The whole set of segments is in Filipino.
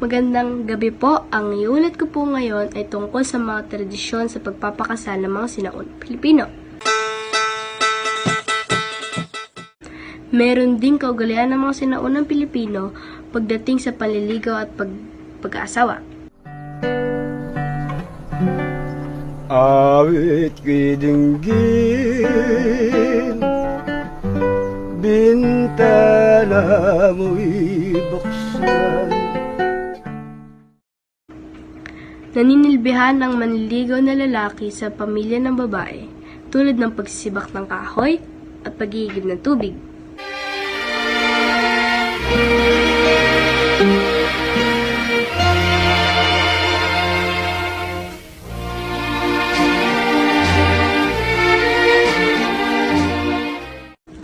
Magandang gabi po. Ang iulat ko po ngayon ay tungkol sa mga tradisyon sa pagpapakasal ng mga sinaunang Pilipino. Meron ding kaugalian ng mga sinaunang Pilipino pagdating sa panliligaw at pag pag-aasawa. Awit kidinggin Bintana mo'y buksan Naninilbihan ng manliligaw na lalaki sa pamilya ng babae tulad ng pagsisibak ng kahoy at pagigib ng tubig.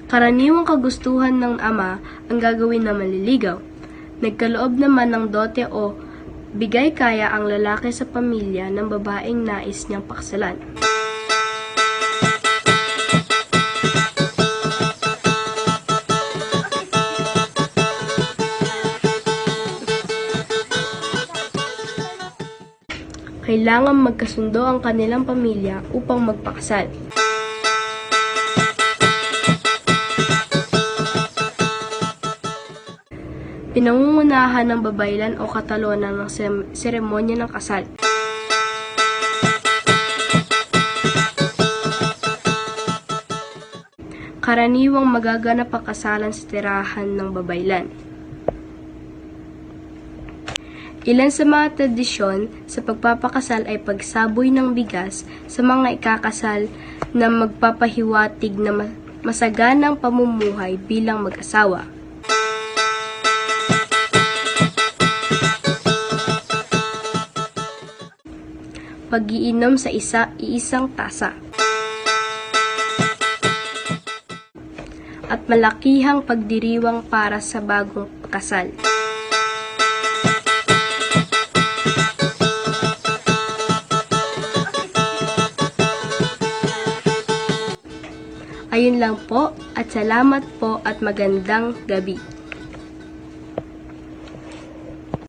Karaniwang kagustuhan ng ama ang gagawin na manliligaw. Nagkaloob naman ng dote o bigay kaya ang lalaki sa pamilya ng babaeng nais niyang paksalan. Kailangan magkasundo ang kanilang pamilya upang magpakasal. Pinangungunahan ng babaylan o katalunan ng seremonya ng kasal. Karaniwang magaganap ang kasalan sa tirahan ng babaylan. Ilan sa mga tradisyon sa pagpapakasal ay pagsaboy ng bigas sa mga ikakasal na magpapahiwatig na ma- masaganang pamumuhay bilang mag-asawa. Pag-iinom sa isa iisang tasa. At malakihang pagdiriwang para sa bagong kasal. Ayun lang po at salamat po at magandang gabi.